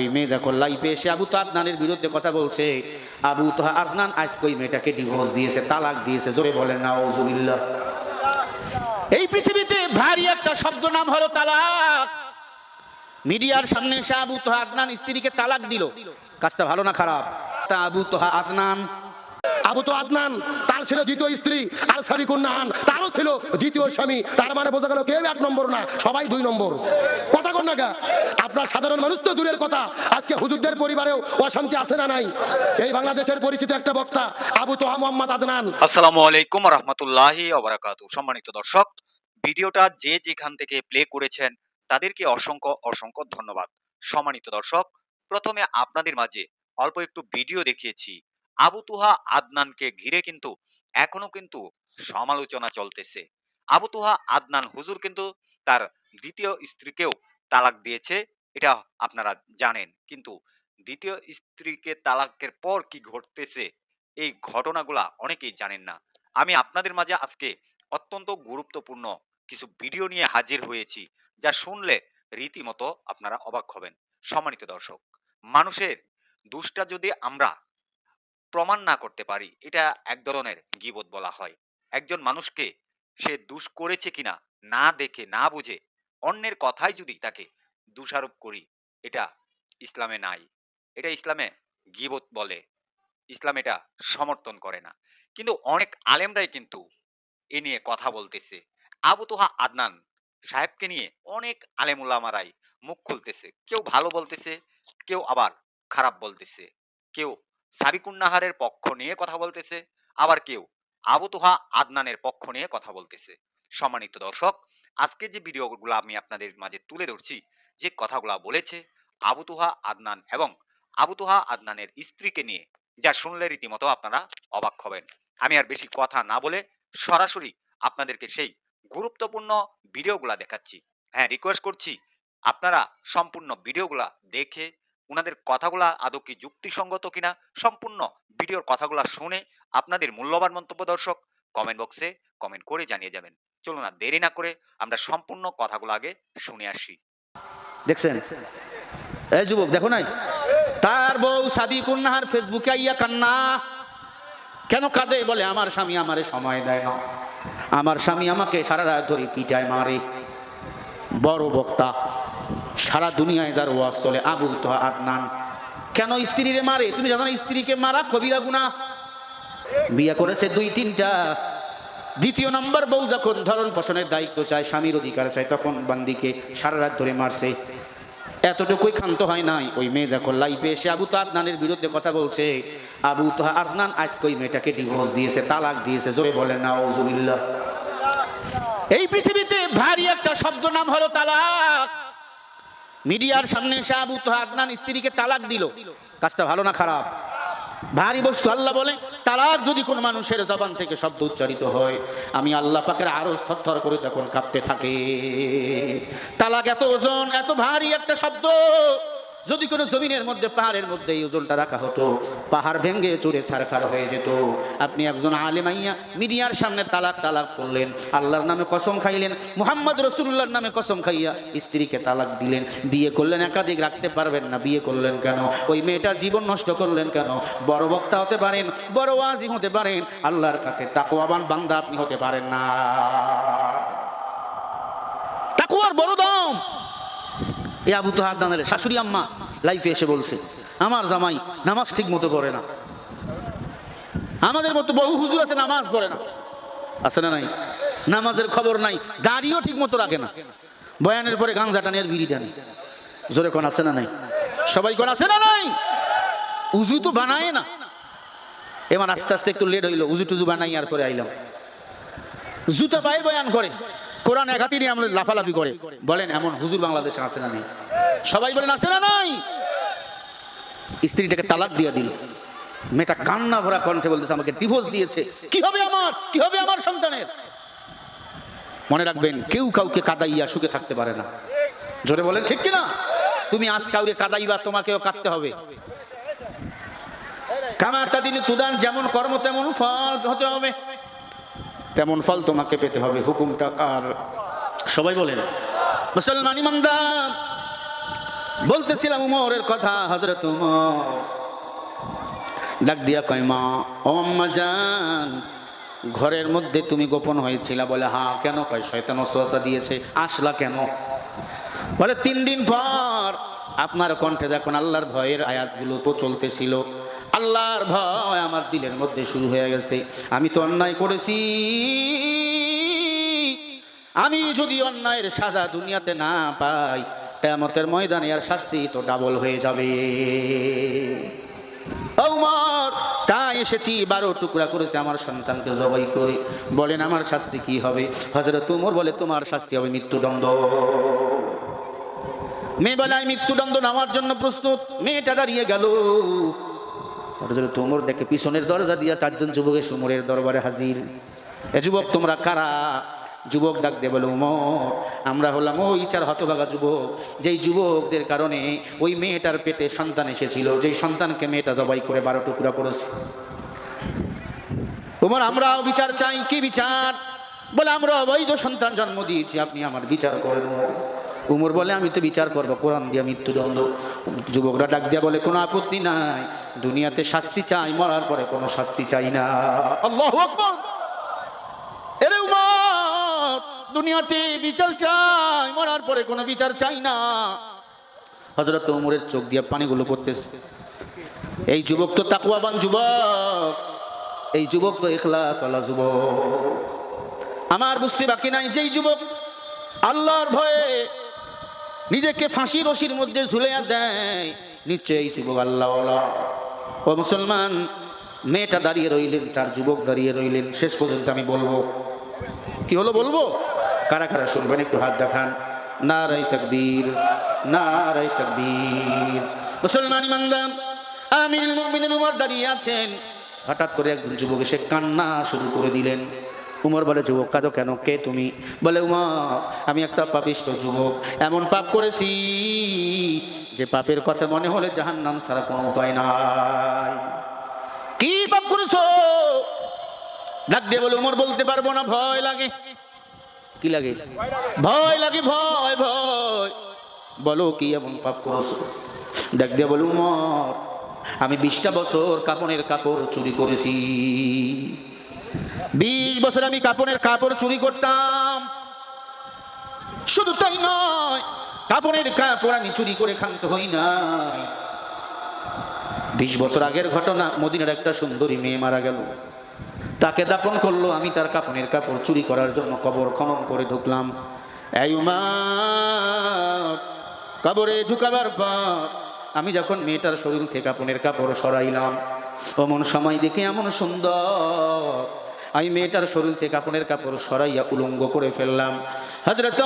ওই মেয়ে যখন লাইফে এসে আবু তো আদনানের বিরুদ্ধে কথা বলছে, আবু তো আদনান আজকে ওই মেয়েটাকে ডিভোর্স দিয়েছে, তালাক দিয়েছে, জোরে বলেন না ওজুবিল্লাহ এই পৃথিবীতে ভারী একটা শব্দ নাম হলো তালাক। মিডিয়ার সামনে এসে আবু তোহা আদনান স্ত্রীকে তালাক দিল। কাজটা ভালো না খারাপ? তা আবু তোহা আদনান আবু তো আদনান, তার ছিল দ্বিতীয় স্ত্রী, আর সাবিকুন নাহান তারও ছিল দ্বিতীয় স্বামী। তার মানে বোঝা গেল কেউ এক নম্বর না, সবাই দুই নম্বর। কথা কন না গা? আপনার সাধারণ মানুষ তো দূরের কথা। আজকে হুজুরদের পরিবারেও অশান্তি আছে না নাই? এই বাংলাদেশের পরিচিত একটা বক্তা, আবু তোহা মোহাম্মদ আদনান। আসসালামু আলাইকুম রহমতুল্লাহি সম্মানিত দর্শক, ভিডিওটা যে যেখান থেকে প্লে করেছেন, তাদেরকে অসংখ্য অসংখ্য ধন্যবাদ। সম্মানিত দর্শক, প্রথমে আপনাদের মাঝে অল্প একটু ভিডিও দেখিয়েছি। আবু তুহা আদনানকে ঘিরে কিন্তু এখনও কিন্তু সমালোচনা চলতেছে। আবু তুহা আদনান হুজুর কিন্তু তার দ্বিতীয় স্ত্রীকেও তালাক দিয়েছে, এটা আপনারা জানেন। কিন্তু দ্বিতীয় স্ত্রীকে তালাকের পর কি ঘটতেছে, এই ঘটনাগুলা অনেকেই জানেন না। আমি আপনাদের মাঝে আজকে অত্যন্ত গুরুত্বপূর্ণ কিছু ভিডিও নিয়ে হাজির হয়েছি, যা শুনলে রীতিমতো আপনারা অবাক হবেন। সম্মানিত দর্শক, মানুষের দুষ্টা যদি আমরা প্রমাণ না করতে পারি, এটা এক ধরনের গিবত বলা হয়। একজন মানুষকে সে দুষ করেছে কিনা না দেখে, না বুঝে অন্যের কথাই যদি তাকে দোষারোপ করি, এটা ইসলামে নাই। এটা ইসলামে গিবত বলে। ইসলাম এটা সমর্থন করে না। কিন্তু অনেক আলেমরাই কিন্তু এ নিয়ে কথা বলতেছে। আবু তোহা আদনান সাহেবকে নিয়ে অনেক আলেমুল্লামারাই মুখ খুলতেছে। কেউ ভালো বলতেছে, কেউ আবার খারাপ বলতেছে। কেউ সাবিকুন্নাহারের পক্ষ নিয়ে কথা বলতেছে, আবার কেউ। আবু তোহা আদনানের পক্ষ নিয়ে কথা বলতেছে। সম্মানিত দর্শক, আজকে যে ভিডিওগুলো আমি আপনাদের মাঝে তুলে ধরছি, যে কথাগুলা বলেছে আবু তোহা আদনান এবং আবু তোহা আদনানের স্ত্রীকে নিয়ে, যা শুনলে রীতিমতো আপনারা অবাক হবেন। আমি আর বেশি কথা না বলে সরাসরি আপনাদেরকে সেই গুরুত্বপূর্ণ ভিডিওগুলা দেখাচ্ছি। হ্যাঁ রিকোয়েস্ট করছি, আপনারা সম্পূর্ণ ভিডিওগুলা দেখে ওনাদের কথাগুলা আদৌ কি যুক্তিসঙ্গত কিনা সম্পূর্ণ ভিডিওর কথাগুলা শুনে আপনাদের মূল্যবান মন্তব্য দর্শক কমেন্ট বক্সে কমেন্ট করে জানিয়ে যাবেন। চলুন না দেরি না করে আমরা সম্পূর্ণ কথাগুলো আগে শুনে আসি। দেখছেন? এই যুবক, দেখো নাই? তার বউ সাবি কুন্নাহার ফেসবুকে আইয়া কান্না। কেন কাঁদে? বলে, আমার স্বামী আমারে সময় দেয় না। আমার স্বামী আমাকে সারা রাত ধরে পিটায় মারে। বড় বক্তা। সারা দুনিয়ায় যার ওয়াজ চলে, আবু তো আদনান। কেন স্ত্রীরে মারে? তুমি জানো স্ত্রীকে মারা কবিরা গুনা বিয়ে করেছে দুই, তিনটা। দ্বিতীয় নম্বর বউ যখন ধরন পোষণের দায়িত্ব চায়, স্বামীর অধিকার চায়, তখন বান্দিকে সারা রাত ধরে মারছে। এতটুকুই ক্ষান্ত হয় নাই। ওই মেয়ে যখন লাইফে এসে আবু তো আদনানের বিরুদ্ধে কথা বলছে, আবু তো আদনান, আজকে ওই মেয়েটাকে ডিভোর্স দিয়েছে, তালাক দিয়েছে, জোরে বলেন না ওজুবিল্লাহ এই পৃথিবীতে ভারী একটা শব্দ নাম হলো তালাক। মিডিয়ার সামনে এসে আবু তো আদনান স্ত্রীকে তালাক দিল। কাজটা ভালো না খারাপ? ভারী বস্তু, আল্লাহ বলে, তালাক যদি কোন মানুষের জবান থেকে শব্দ উচ্চারিত হয়, আমি আল্লাহ পাকের আরও থর করে তখন কাঁপতে থাকে। তালাক এত ওজন, এত ভারী একটা শব্দ। যদি কোনো জমিনের মধ্যে, পাহাড়ের মধ্যে এই ওজনটা রাখা হতো, পাহাড় ভেঙ্গে চুরে ছারখার হয়ে যেত। আপনি একজন আলেমাইয়া মিডিয়ার সামনে তালাক তালাক করলেন, আল্লাহর নামে কসম খাইলেন, মোহাম্মদ রসুল্লাহর নামে কসম খাইয়া স্ত্রীকে তালাক দিলেন। বিয়ে করলেন একাধিক, রাখতে পারবেন না, বিয়ে করলেন কেন? ওই মেয়েটার জীবন নষ্ট করলেন কেন? বড় বক্তা হতে পারেন, বড় ওয়াজি হতে পারেন, আল্লাহর কাছে তাকওয়াবান বান্দা আপনি হতে পারেন না। তাকওয়ার বড় দাম। এ আবু তো হাদানের শাশুড়ি আম্মা লাইফে এসে বলছে, আমার জামাই নামাজ ঠিক মতো পড়ে না। আমাদের মতো বহু হুজুর আছে, নামাজ পড়ে না। আছে না নাই? নামাজের খবর নাই, দাড়িও ঠিক মতো রাখে না। বয়ানের পরে গাঞ্জা টানে আর বিড়ি টানে। জোরে কোন আছে না নাই? সবাই কোন আছে না নাই? উজু তো বানায় না। এবার আস্তে আস্তে একটু লেট হইল, উজু টুজু বানাই আর করে আইলাম। জুতা পায়ে বয়ান করে। কোরআন একাতি নিয়ে আমরা লাফালাফি করে। বলেন, এমন হুজুর বাংলাদেশে আছে না নেই? সবাই বলেন, আছে না নাই? স্ত্রীটাকে তালাক দিয়ে দিল। মেয়েটা কান্না ভরা কণ্ঠে বলতেছে, আমাকে ডিভোর্স দিয়েছে। কি হবে আমার? কি হবে আমার সন্তানের? মনে রাখবেন, কেউ কাউকে কাদাইয়া সুখে থাকতে পারে না। জোরে বলেন, ঠিক কিনা? তুমি আজ কাউকে কাদাইবা, তোমাকেও কাটতে হবে। কামাতা দিনে তুদান, যেমন কর্ম তেমন ফল হতে হবে। তেমন ফল তোমাকে পেতে হবে। হুকুমটা কার? সবাই বলেন। মুসলমান ইমানদার। বলতেছিলাম উমরের কথা হজরত ডাক দিয়া কয়, মা, ও আম্মা জান, ঘরের মধ্যে তুমি গোপন হয়েছিলা? বলে হ্যাঁ কেন? কয়, শয়তান ওসওয়াসা দিয়েছে, আসলা কেন? বলে, তিন দিন পর আপনার কণ্ঠে যখন আল্লাহর ভয়ের আয়াতগুলো তো চলতেছিল আল্লাহর ভয় আমার দিলের মধ্যে শুরু হয়ে গেছে। আমি তো অন্যায় করেছি। আমি যদি অন্যায়ের সাজা দুনিয়াতে না পাই কেমতের ময়দানে আর শাস্তি তো ডাবল হয়ে যাবে। ওমর তাই এসেছি, বারো টুকরা করেছে আমার সন্তানকে জবাই করে। বলেন, আমার শাস্তি কি হবে? হজরত উমর বলে, তোমার শাস্তি হবে মৃত্যুদণ্ড। মেয়ে বলে আমি মৃত্যুদণ্ড নেওয়ার জন্য প্রস্তুত। মেয়েটা দাঁড়িয়ে গেল। হজরত উমর দেখে পিছনের দরজা দিয়া চারজন যুবকের সুমরের দরবারে হাজির। এ যুবক, তোমরা কারা? যুবক ডাক দিয়ে বলে, উমর, আমরা হলাম ওই চার হতভাগা যুবক। যেই যুবকদের কারণে ওই মেয়েটার পেটে সন্তান এসেছিল। যেই সন্তানকে মেয়েটা জবাই করে বারো টুকরা করেছে। উমর, আমরাও বিচার চাই। কি বিচার? বলে, আমরা অবৈধ সন্তান জন্ম দিয়েছি। আপনি আমার বিচার করেন উমর। বলে আমি তো বিচার করব কোরআন দিয়া মৃত্যুদণ্ড। যুবকরা ডাক দিয়া বলে কোনো আপত্তি নাই। দুনিয়াতে শাস্তি চাই মরার পরে কোনো শাস্তি চাই না। আল্লাহ এরে উমর দুনিয়াতে বিচার চাই মরার পরে কোনো বিচার চাই না। হজরত উমরের চোখ দিয়ে পানিগুলো পড়তেছে। এই যুবক তো তাকুয়াবান যুবক। এই যুবক তো এখলাস আল্লাহ যুবক। আমার বুঝতে বাকি নাই যেই যুবক আল্লাহর ভয়ে নিজেকে ফাঁসি রশির মধ্যে ঝুলিয়ে দেয়। নিশ্চয়ই যুবক আল্লাহ ও মুসলমান, মেয়েটা দাঁড়িয়ে রইলেন, তার যুবক দাঁড়িয়ে রইলেন। শেষ পর্যন্ত আমি বলব, কি হলো বলব? কারা কারা শুনবেন? একটু হাত দেখান। না নারাই তকবীর না নারাই তকবীর। মুসলমান ইমানদার আমির মুমিনের উমর দাঁড়িয়ে আছেন। হঠাৎ করে একজন যুবক এসে কান্না শুরু করে দিলেন। উমর বলে, যুবক, কাঁদো কেন? কে তুমি? বলে, উমা, আমি একটা পাপিষ্ট যুবক। এমন পাপ করেছি যে পাপের কথা মনে হলে জাহান নাম সারা কোনো উপায় নাই। কি পাপ করেছ? ডাক দিয়ে বলে, উমর, বলতে পারব না, ভয় লাগে। কি লাগে? ভয় লাগে, ভয় ভয়। বলো, কি এমন পাপ করেছ? ডাক দিয়ে বলে, উমর, আমি বিশটা বছর কাপড়ের কাপড় চুরি করেছি। বিশ বছর আমি কাপড়ের কাপড় চুরি করতাম। শুধু তাই নয় কাপড়ের কাপড় আমি চুরি করে খান্ত হই না বিশ বছর আগের ঘটনা, মদিনার একটা সুন্দরী মেয়ে মারা গেল। তাকে দাপন করল, আমি তার কাপড়ের কাপড় চুরি করার জন্য কবর খনন করে ঢুকলাম। কবরে ঢুকাবার পর আমি যখন মেয়েটার শরীর থেকে কাপড়ের কাপড় সরাইলাম অমন সময় দেখে এমন সুন্দর। আমি মেয়েটার শরীর থেকে কাপড়ের কাপড় সরাইয়া উলঙ্গ করে ফেললাম। হাজরত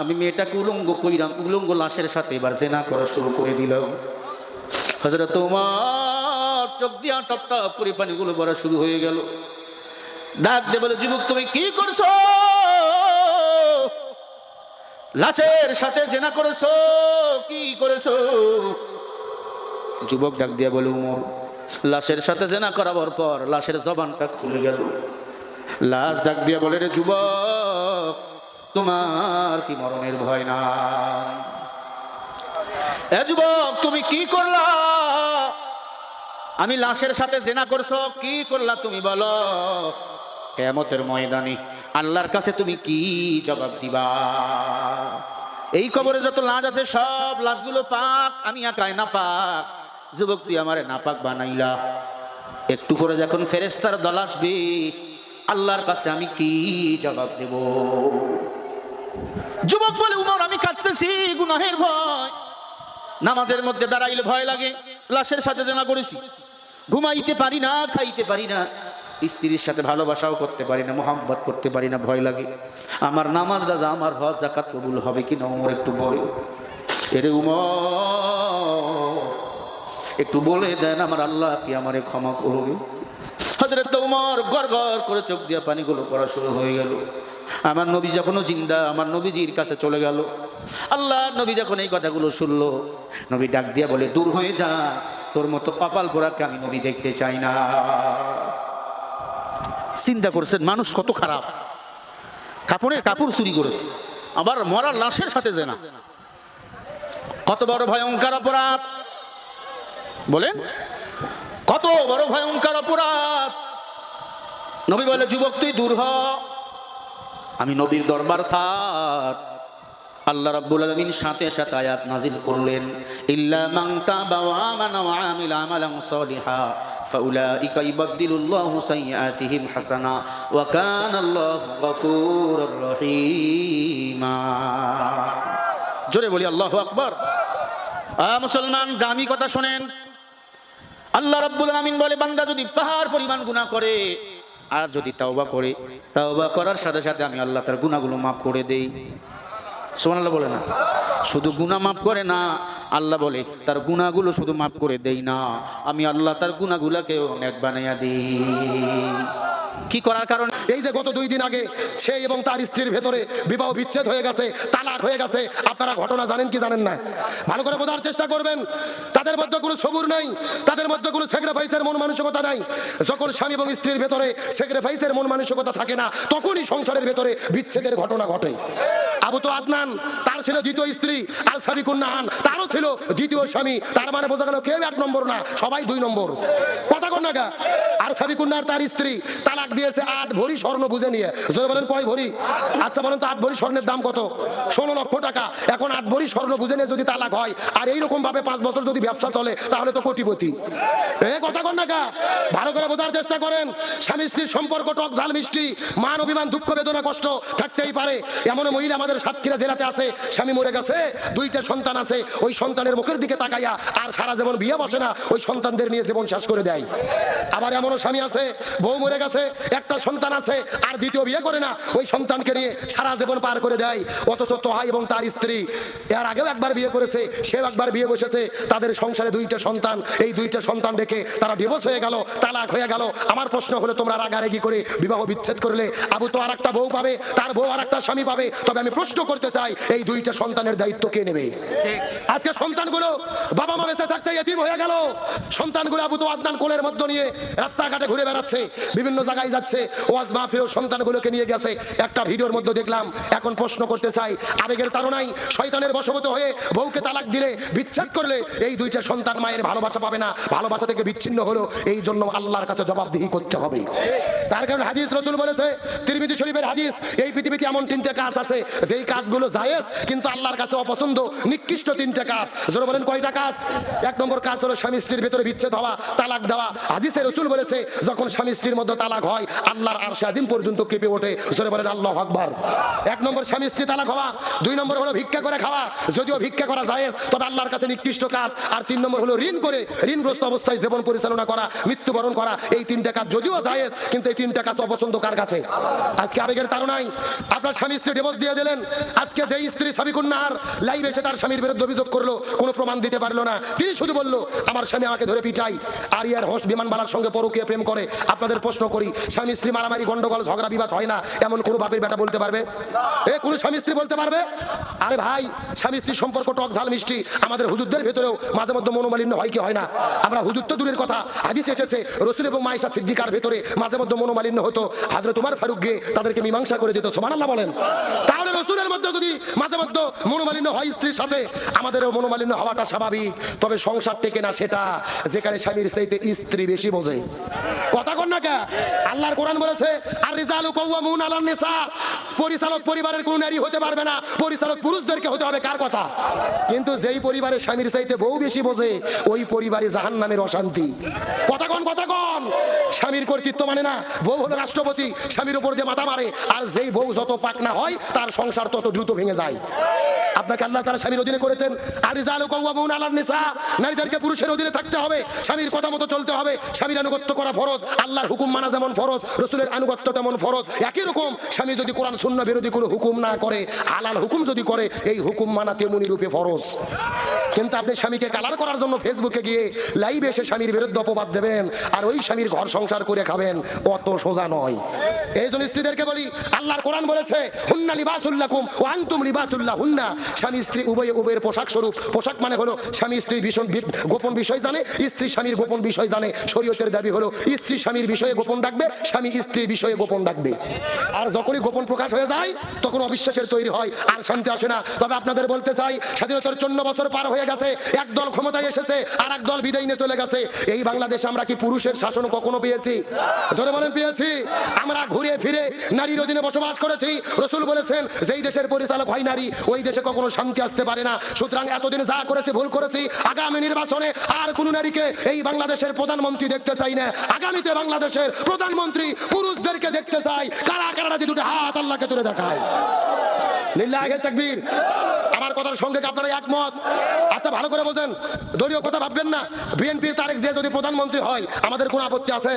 আমি মেয়েটাকে উলঙ্গ কইরাম, উলঙ্গ লাশের সাথে এবার জেনা করা শুরু করে দিলাম হজরত তোমার চোখ দিয়া টপ টপ করে পানিগুলো ভরা শুরু হয়ে গেল। ডাক দে বলে, যুবক, তুমি কি করছ? লাশের সাথে জেনা করেছ? কি করেছ? যুবক ডাক দিয়া বলে, উমর, লাশের সাথে জেনা করাবার পর লাশের জবানটা খুলে গেল। লাশ ডাক দিয়া বলে, রে যুবক, তোমার কি মরণের ভয় না এ যুবক, তুমি কি করলা? আমি লাশের সাথে জেনা করছ, কি করলা তুমি বলো? কেমতের ময়দানে আল্লাহর কাছে তুমি কি জবাব দিবা? এই কবরে যত লাশ আছে, সব লাশগুলো পাক, আমি একাই না পাক যুবক, তুই আমারে নাপাক বানাইলা। একটু করে যখন ফেরেস্তার দল আসবে, আল্লাহর কাছে আমি কি জবাব দেব? যুবক বলে, উমর, আমি কাঁদতেছি, গুনাহের ভয়। নামাজের মধ্যে দাঁড়াইলে ভয় লাগে, লাশের সাথে জানা করেছি। ঘুমাইতে পারি না, খাইতে পারি না। স্ত্রীর সাথে ভালোবাসাও করতে পারি না মোহাম্মত করতে পারি না, ভয় লাগে। আমার নামাজ রাজা, আমার হজ, জাকাত কবুল হবে কি না উমর একটু বলে। এরে উমর একটু বলে দেন আমার আল্লাহ কি আমারে ক্ষমা করবে হজরত উমর গর গর করে চোখ দিয়ে পানিগুলো করা শুরু হয়ে গেল। আমার নবী যখনও জিন্দা, আমার নবীজির কাছে চলে গেল। আল্লাহ নবী যখন এই কথাগুলো শুনলো, নবী ডাক দিয়া বলে, দূর হয়ে যা, তোর মতো কপাল পোড়াকে আমি নবী দেখতে চাই না। চিন্তা করছেন, মানুষ কত খারাপ। কাপড়ের কাপড় চুরি করেছে, আবার মরার লাশের সাথে না কত বড় ভয়ঙ্কর অপরাধ। বলেন? কত বড় ভয়ঙ্কর অপরাধ। নবী বলে, যুবক, তুই দূর হ। আমি নবীর দরবার সার আল্লাহ রাব্বুল আলামিন সাথে সাথে আয়াত নাজিল করলেন, ইল্লা মান তাবা ওয়া আমানা ওয়া আমিলা আমালান সালিহা, ফাউলাইকা ইবাদদিলুল্লাহু সাইয়্যাতিহিম হাসানা, ওয়া কানা আল্লাহু গফুরুর রহিমা। জোরে বলি, আল্লাহু আকবার। মুসলমান, দামি কথা শোনেন। আল্লাহ রাব্বুল আলামিন বলে, বান্দা যদি পাহাড় পরিমাণ গুনাহ করে, আর যদি তাওবা করে, তাওবা করার সাথে সাথে আমি আল্লাহ তার গুনাহগুলো মাফ করে দেই। সুবহানাল্লাহ বলে না? শুধু গুনাহ মাফ করে না, আল্লাহ বলে, তার গুনাহগুলো শুধু মাফ করে দেই না। আমি আল্লাহ তার গুনাহগুলোকেও নেক বানাইয়া দিই। কি করার কারণ? এই যে গত দুই দিন আগে সে এবং তার স্ত্রীর ভেতরে বিবাহ বিচ্ছেদ হয়ে গেছে, তালাক হয়ে গেছে, আপনারা ঘটনা জানেন কি জানেন না? ভালো করে বোঝার চেষ্টা করবেন, তাদের মধ্যে কোনো সবুর নাই, তাদের মধ্যে কোনো স্যাক্রিফাইসের মন মানসিকতা নাই। যখন স্বামী এবং স্ত্রীর ভেতরে স্যাক্রিফাইসের মন মানসিকতা থাকে না, তখনই সংসারের ভেতরে বিচ্ছেদের ঘটনা ঘটে। আবু তো আদনান, তার ছিল দ্বিতীয় স্ত্রী আর সাবিকুন্নাহান তারও ছিল দ্বিতীয় স্বামী। তার মানে বোঝা গেল কেউ এক নম্বর না, সবাই দুই নম্বর। কথা কন না গা? আর সাবিকুন্নার তার স্ত্রী, তালাক দিয়েছে আট ভরি স্বর্ণ বুঝে নিয়ে। জোরে বলেন কয় ভরি? আচ্ছা বলেন তো আট ভরি স্বর্ণের দাম কত? ষোলো লক্ষ টাকা। এখন আট ভরি স্বর্ণ বুঝে নিয়ে যদি তালাক হয়, আর এইরকম ভাবে পাঁচ বছর যদি ব্যবসা চলে, তাহলে তো কোটিপতি। এ, কথা কন না গা? ভালো করে বোঝার চেষ্টা করেন। স্বামী স্ত্রীর সম্পর্ক টক ঝাল মিষ্টি। মান, অভিমান, দুঃখ, বেদনা, কষ্ট থাকতেই পারে। এমন মহিলা আমাদের সাতক্ষীরা জেলাতে আছে, স্বামী মরে গেছে, দুইটা সন্তান আছে, ওই সন্তানের মুখের দিকে তাকাইয়া আর সারা জীবন বিয়ে বসে না, ওই সন্তানদের নিয়ে জীবন শেষ করে দেয়। আবার এমনও স্বামী আছে, বউ মরে গেছে, একটা সন্তান আছে, আর দ্বিতীয় বিয়ে করে না, ওই সন্তানকে নিয়ে সারা জীবন পার করে দেয়। অথচ তোহা এবং তার স্ত্রী এর আগেও একবার বিয়ে করেছে, সেও একবার বিয়ে বসেছে, তাদের সংসারে দুইটা সন্তান, এই দুইটা সন্তান রেখে তারা ডিভোর্স হয়ে গেল, তালাক হয়ে গেল। আমার প্রশ্ন হলো, তোমরা রাগারেগি করে বিবাহ বিচ্ছেদ করলে আবু তো আর একটা বউ পাবে, তার বউ আর একটা স্বামী পাবে, তবে আমি প্রশ্ন করতে চাই, এই দুইটা সন্তানের দায়িত্ব কে নেবে? আজকে সন্তানগুলো বাবা মা বেঁচে থাকতে এতিম হয়ে গেল। সন্তানগুলো আবু তো আদনান কোলের মধ্যে নিয়ে রাস্তাঘাটে ঘুরে বেড়াচ্ছে, বিভিন্ন জায়গায় যাচ্ছে। ওয়াজ মাহফিল সন্তানগুলোকে নিয়ে গেছে। একটা ভিডিওর মধ্যে দেখলাম, এখন প্রশ্ন করতে চাই, আবেগের তাড়নাই শয়তানের বশবত হয়ে বউকে তালাক দিলে বিচ্ছেদ করলে এই দুইটা সন্তান মায়ের ভালোবাসা পাবে না। ভালোবাসা থেকে বিচ্ছিন্ন হলো এই জন্য আল্লাহর কাছে জবাবদিহি করতে হবে। তার কারণ হাদিস রসুল বলেছে, তিরমিজি শরীফের হাদিস, এই পৃথিবীতে এমন তিনটে কাজ আছে, যেই কাজগুলো জায়েজ, কিন্তু আল্লাহর কাছে অপছন্দ, নিকৃষ্ট তিনটে কাজ। জোরে বলেন, কয়টা কাজ? এক নম্বর কাজ হলো স্বামী স্ত্রীর ভেতরে বিচ্ছেদ হওয়া, তালাক দেওয়া। হাদিসে রসুল বলেছে, যখন স্বামী স্ত্রীর মধ্যে তালাক হয়, আল্লাহর আরশে আজিম পর্যন্ত কেঁপে ওঠে। জোরে বলেন, আল্লাহ আকবার। এক নম্বর স্বামী স্ত্রী তালাক হওয়া, দুই নম্বর হলো ভিক্ষা করে খাওয়া। যদিও ভিক্ষা করা জায়েজ, তবে আল্লাহর কাছে নিকৃষ্ট কাজ। আর তিন নম্বর হলো ঋণ করে, ঋণগ্রস্ত অবস্থায় জীবন পরিচালনা করা, মৃত্যুবরণ করা, এই তিনটা কাজ যদিও জায়েজ, কিন্তু এই তিনটা কাজ অপছন্দ কার কাছে? আজকে আবেগের আপনার স্বামী স্ত্রী ডিভোর্স দিয়ে দিলেন। আজকে যেই স্ত্রী সাবিকুন্নার লাইভ এসে তার স্বামীর বিরুদ্ধে অভিযোগ করল, কোনো প্রমাণ দিতে পারল না। তিনি শুধু বলল, আমার স্বামী আমাকে ধরে পিটাই আর ইয়ার বিমানবালার সঙ্গে প্রেম করে। আপনাদের প্রশ্ন করি, স্বামী স্ত্রী মারামারি, গন্ডগোল, ঝগড়া, বিবাদ হয় না? এমন কোনো বাপের বেটা বলতে পারবে? এ, কোনো স্বামী স্ত্রী বলতে পারবে? আরে ভাই, স্বামী স্ত্রীর সম্পর্ক টক, ঝাল, মিষ্টি। আমাদের হুজুরদের ভেতরেও মাঝে মধ্যে মনোমালিন্য হয় কি হয় না? আমরা হুজুর তো দূরের কথা। হাদিস এসেছে, রসুল এবং মাইশা সিদ্দিকার ভেতরে মাঝে মধ্যে মনোমালিন্য হতো। হাজরে তোমার ফারুক গিয়ে তাদেরকে মীমাংসা করে দিত সোমান আল্লাহ বলেন। তাহলে রসুলের মধ্যে যদি মাঝে মধ্যে মনোমালিন্য হয় স্ত্রীর সাথে, আমাদেরও মনোমালিন্য হওয়াটা স্বাভাবিক। তবে সংসার টেকে না সেটা, যেখানে স্বামীর চাইতে স্ত্রী বেশি বোঝে। কথা কন না কে? আল্লাহর কোরআন বলেছে আর রিজালু কওয়ামুন আলান নিসা। পরিচালক পরিবারের কোন নারী হতে পারবে না। পরিচালক পুরুষদেরকে হতে হবে, কার কথা? কিন্তু যেই পরিবারের স্বামীর চাইতে বউ বেশি বোঝে, ওই পরিবারে জাহান্নামের অশান্তি। কথা কন কথা কন। স্বামীর কর্তৃত্ব মানে না বউ হলো রাষ্ট্রপতি, স্বামীর উপর দিয়ে মাথা মারে, আর যেই বউ যত পাকনা হয়, তার সংসার তত দ্রুত ভেঙে যায়। আপনাকে আল্লাহ তারা স্বামীর অধীনে করেছেন। আর নারীদেরকে পুরুষের অধীনে থাকতে হবে, স্বামীর কথা মতো চলতে হবে, স্বামীর আনুগত্য করা ফরজ, আল্লাহর হুকুম মানা যেমন ফরজ, রসুলের আনুগত্য তেমন ফরজ। একই রকম, স্বামী যদি কোরআন শূন্য বিরোধী কোনো হুকুম না করে, হালাল হুকুম যদি করে, এই হুকুম মানা তেমনি রূপে ফরজ। কিন্তু আপনি স্বামীকে কালার করার জন্য ফেসবুকে গিয়ে লাইভে এসে স্বামীর বিরুদ্ধে অপবাদ দেবেন, আর ওই স্বামীর ঘর সংসার করে খাবেন। অত সোজা নয়। এই জন্য স্ত্রীদেরকে বলি, আল্লাহর কোরআন বলেছে, হুন্না লিবাসুল্লাহ লাকুম ওয়া আনতুম লিবাসুল লাহুন্না স্বামী স্ত্রী, উভয়ে উভয়ের পোশাক স্বরূপ। পোশাক মানে হলো, স্বামী স্ত্রী ভীষণ গোপন বিষয় জানে, স্ত্রী স্বামীর গোপন বিষয় জানে। শরীয়তের দাবি হলো, স্ত্রী স্বামীর বিষয়ে গোপন ডাকবে স্বামী স্ত্রী বিষয়ে গোপন ডাকবে আর যখনই গোপন প্রকাশ হয়ে যায়, তখন অবিশ্বাসের তৈরি হয়, আর শান্তি আসে না। তবে আপনাদের বলতে চাই, স্বাধীনতার চন্ন বছর পার হয়ে গেছে এক দল ক্ষমতায় এসেছে আর এক দল বিদায় নিয়ে চলে গেছে। এই বাংলাদেশে আমরা কি পুরুষের শাসন কখনো পেয়েছি? জোরে বলেন পেয়েছি ঘুরে ফিরে নারীর অধীনে বসবাস করেছি। রসুল বলেছেন, যেই দেশের পরিচালক হয় নারী, ওই দেশে কখনো শান্তি আসতে পারে না। সুতরাং এতদিন যা করেছি, ভুল করেছি, আগামী নির্বাচনে আর কোন নারীকে এই বাংলাদেশের প্রধানমন্ত্রী দেখতে চাই না। আগামীতে বাংলাদেশের প্রধানমন্ত্রী পুরুষদেরকে দেখতে চাই। কারা কারা যে দুটো হাত আল্লাহকে তুলে দেখায়? তাকবীর। আমার কথার সঙ্গে আপনারা একমত? আচ্ছা ভালো করে বোঝেন। দলীয় কথা ভাববেন না। বিএনপি তারেক জিয়া যদি প্রধানমন্ত্রী হয়, আমাদের কোনো আপত্তি আছে?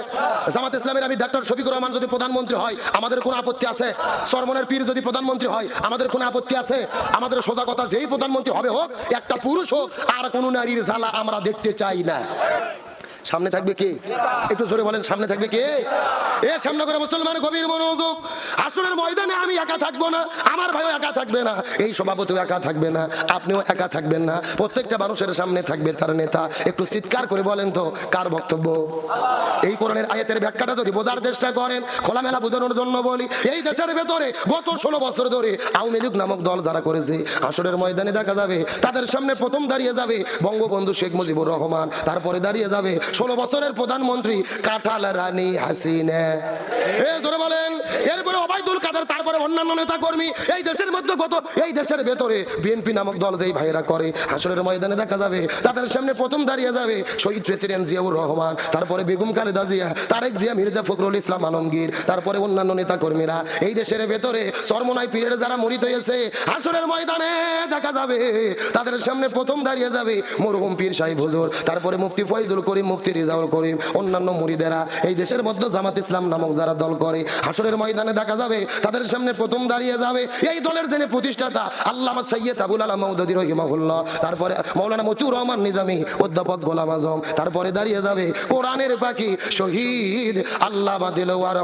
জামাত ইসলামের আমি ডাক্তার শফিকুর রহমান যদি প্রধানমন্ত্রী হয়, আমাদের কোনো আপত্তি আছে? সরমনের পীর যদি প্রধানমন্ত্রী হয়, আমাদের কোনো আপত্তি আছে? আমাদের সোজা কথা যেই প্রধানমন্ত্রী হবে হোক, একটা পুরুষ হোক, আর কোনো নারীর জ্বালা আমরা দেখতে চাই না। সামনে থাকবে কে? একটু জোরে বলেন, সামনে থাকবে কে? এ সামনে করে মুসলমান গভীর মনোযোগ। আসনের ময়দানে আমি একা থাকব না, আমার ভাইও একা থাকবে না, এই সভাপতিও একা থাকবে না, আপনিও একা থাকবেন না, প্রত্যেকটা মানুষের সামনে থাকবে তার নেতা। একটু চিৎকার করে বলেন তো, কার বক্তব্য? এই কোরআনের আয়াতের ব্যাখ্যাটা যদি বোঝার চেষ্টা করেন, খোলামেলা বোঝানোর জন্য বলি, এই দেশের ভেতরে গত ষোলো বছর ধরে আওয়ামী লীগ নামক দল যারা করেছে, আসরের ময়দানে দেখা যাবে, তাদের সামনে প্রথম দাঁড়িয়ে যাবে বঙ্গবন্ধু শেখ মুজিবুর রহমান, তারপরে দাঁড়িয়ে যাবে ষোলো বছরের প্রধানমন্ত্রী কাঁঠাল রানী হাসিনা। এ জোরে বলেন। এরপরে অবায়দুল কাদের, তারপরে অন্যান্য নেতা কর্মী এই দেশের মধ্যে কত, এই দেশের ভেতরে বিএনপি নামক দল যেই ভাইয়েরা করে, হাসরের ময়দানে দেখা যাবে, তাদের সামনে প্রথম দাঁড়িয়ে যাবে শহীদ প্রেসিডেন্ট জিয়াউর রহমান, তারপরে বেগম খালেদা জিয়া, তারেক জিয়া, মির্জা ফখরুল ইসলাম আলমগীর, তারপরে অন্যান্য নেতা কর্মীরা এই দেশের ভেতরে সরমনাই পীরের যারা মরিত হয়েছে, হাসরের ময়দানে দেখা যাবে, তাদের সামনে প্রথম দাঁড়িয়ে যাবে মরহুম পীর সাহেব হুজুর, তারপরে মুফতি ফয়জুল করিম, মুফতি রিজাউল করিম, অন্যান্য মুরিদেরা। এই দেশের মধ্যে জামাত ইসলাম নামক যারা দল করে, হাসরের ময়দানে দেখা যাবে, তাদের সামনে প্রথম দাঁড়িয়ে যাবে। এই দলের যিনি প্রতিষ্ঠাতা আল্লাহ সৈয়দ আবুল আলম মৌদি রহিমাহুল্লাহ, তারপরে মৌলানা মতুর রহমান নিজামী, অধ্যাপক গোলাম আজম, তারপরে দাঁড়িয়ে যাবে কোরআনের পাখি শহীদ আল্লাহ দিলওয়ার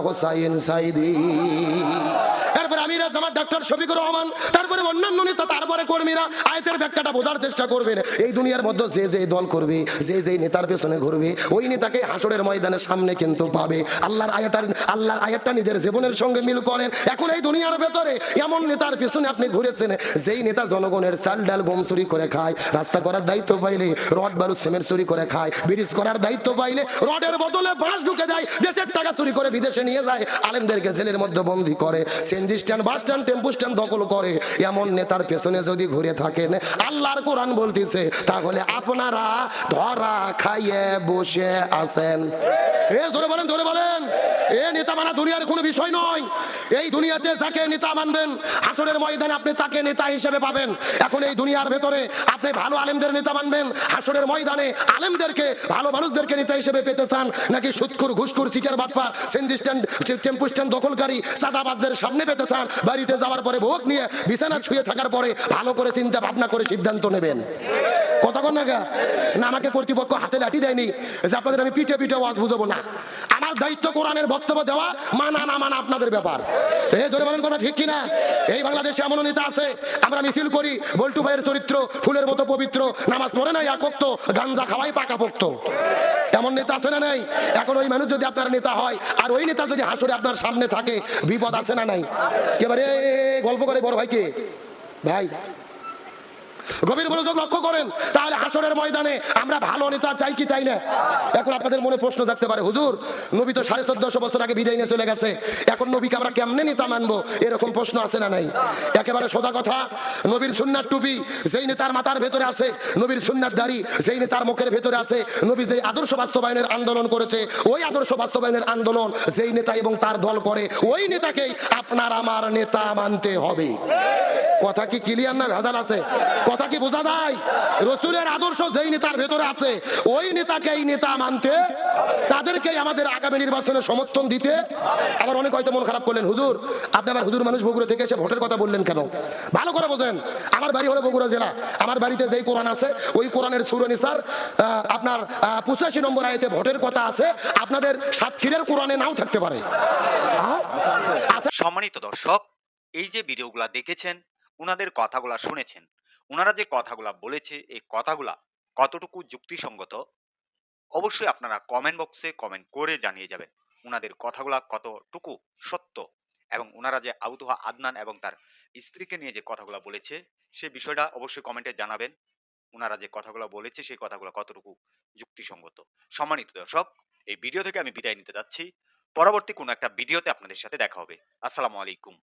তারপরে আমিরা জামাত ডাক্তার শফিকুর রহমান, তারপরে অন্যান্য নেতা, তারপরে কর্মীরা আয়তের ব্যাখ্যাটা বোঝার চেষ্টা করবেন। এই দুনিয়ার মধ্যে যে যে দল করবে, যে যে নেতার পেছনে ঘুরবে, ওই নেতাকে হাসরের ময়দানের সামনে কিন্তু পাবে। আল্লাহর আয়াটার আল্লাহর আয়াতটা নিজের জীবনের সঙ্গে মিল করেন। এখন এই দুনিয়ার ভেতরে এমন নেতার পেছনে আপনি ঘুরেছেন, যেই নেতা জনগণের চাল ডাল গম চুরি করে খায়, রাস্তা করার দায়িত্ব পাইলে রড, বালু, সিমেন্ট চুরি করে খায়, ব্রিজ করার দায়িত্ব পাইলে রডের বদলে বাঁশ ঢুকে দেয় দেশের টাকা চুরি করে বিদেশে নিয়ে যায়, আলেমদেরকে জেলের মধ্যে বন্দি করে। CNG stand bus stand, tempo stand দখল করে। এমন নেতার পেছনে যদি ঘুরে থাকেন, আল্লাহর কোরআন বলতেছে, তাহলে আপনারা ধরা খাইয়ে বসে আছেন। এ ধরে বলেন ধরে বলেন। এ, নেতা মানা দুনিয়ার কোনো বিষয় নয়। এই দুনিয়াতে যাকে নেতা মানবেন, হাসরের ময়দানে আপনি তাকে নেতা হিসেবে পাবেন। এখন এই দুনিয়ার ভেতরে আপনি ভালো আলেমদের নেতা মানবেন, হাসরের ময়দানে আলেমদেরকে, ভালো মানুষদেরকে নেতা হিসেবে পেতে চান। নাকি সুৎকুর ঘুষকুর সিটার বাটপা সেন্দি স্ট্যান্ড, টেম্পু স্ট্যান্ড দখলকারী, সাদাবাজদের সামনে পেতে চান বাড়িতে যাওয়ার পরে ভোগ নিয়ে বিছানা ছুঁয়ে থাকার পরে ভালো করে চিন্তা ভাবনা করে সিদ্ধান্ত নেবেন। কতক্ষণ না? না, আমাকে কর্তৃপক্ষ হাতে লাঠি দেয়নি যে আপনাদের আমি পিঠে পিঠে ওয়াজ বুঝব না। আমার দায়িত্ব কোরআনের বক্তব্য দেওয়া মানা না মানা আপনাদের ব্যাপার। বলেন কথা ঠিক এই বাংলাদেশে এমন নেতা আছে, আমরা মিছিল করি, বল্টু ভাইয়ের চরিত্র, ফুলের মতো পবিত্র, নামাজ পড়ে না একক্ত গাঞ্জা খাওয়াই পাকা পোক্ত এমন নেতা আছে না নাই? এখন ওই মানুষ যদি আপনার নেতা হয়, আর ওই নেতা যদি হাসরে আপনার সামনে থাকে, বিপদ আছে না নাই? এবারে গল্প করে বড় ভাইকে। ভাই গভীর মনোযোগ লক্ষ্য করেন। তাহলে হাসরের ময়দানে আমরা ভালো নেতা চাই কি চাই না? এখন আপনাদের মনে প্রশ্ন থাকতে পারে, হুজুর, নবী তো সাড়ে চোদ্দশো বছর আগে বিদায় নিয়ে চলে গেছে। এখন নবীকে আমরা কেমনে নেতা মানবো? এরকম প্রশ্ন আছে না নাই? একেবারে সোজা কথা, নবীর সুন্নার টুপি যেই নেতার মাথার ভেতরে আছে, নবীর সুন্নার দাড়ি যেই নেতার মুখের ভেতরে আছে, নবী যেই আদর্শ বাস্তবায়নের আন্দোলন করেছে, ওই আদর্শ বাস্তবায়নের আন্দোলন যেই নেতা এবং তার দল করে, ওই নেতাকেই আপনার আমার নেতা মানতে হবে। কথা কি ক্লিয়ার না ভেজাল আছে? কথা কি বোঝা যায়? রসুলের আদর্শ যেই নেতার ভেতরে আছে, ওই নেতাকে এই নেতা মানতে, তাদেরকেই আমাদের আগামী নির্বাচনে সমর্থন দিতে। আবার অনেক হয়তো মন খারাপ করলেন, হুজুর, আপনি আবার হুজুর মানুষ বগুড়া থেকে এসে ভোটের কথা বললেন কেন? ভালো করে বোঝেন, আমার বাড়ি হলো বগুড়া জেলা, আমার বাড়িতে যেই কোরআন আছে, ওই কোরআনের সুরনিসার আপনার পঁচাশি নম্বর আয়তে ভোটের কথা আছে, আপনাদের সাতক্ষীরের কোরআনে নাও থাকতে পারে। সম্মানিত দর্শক, এই যে ভিডিওগুলা দেখেছেন ওনাদের কথাগুলা শুনেছেন ওনারা যে কথাগুলা বলেছে, এই কথাগুলা কতটুকু যুক্তিসঙ্গত, অবশ্যই আপনারা কমেন্ট বক্সে কমেন্ট করে জানিয়ে যাবেন ওনাদের কথাগুলা কতটুকু সত্য এবং ওনারা যে আবুতোহা আদনান এবং তার স্ত্রীকে নিয়ে যে কথাগুলো বলেছে, সে বিষয়টা অবশ্যই কমেন্টে জানাবেন। ওনারা যে কথাগুলো বলেছে, সেই কথাগুলো কতটুকু যুক্তিসঙ্গত। সম্মানিত দর্শক, এই ভিডিও থেকে আমি বিদায় নিতে যাচ্ছি। পরবর্তী কোনো একটা ভিডিওতে আপনাদের সাথে দেখা হবে। আসসালামু আলাইকুম।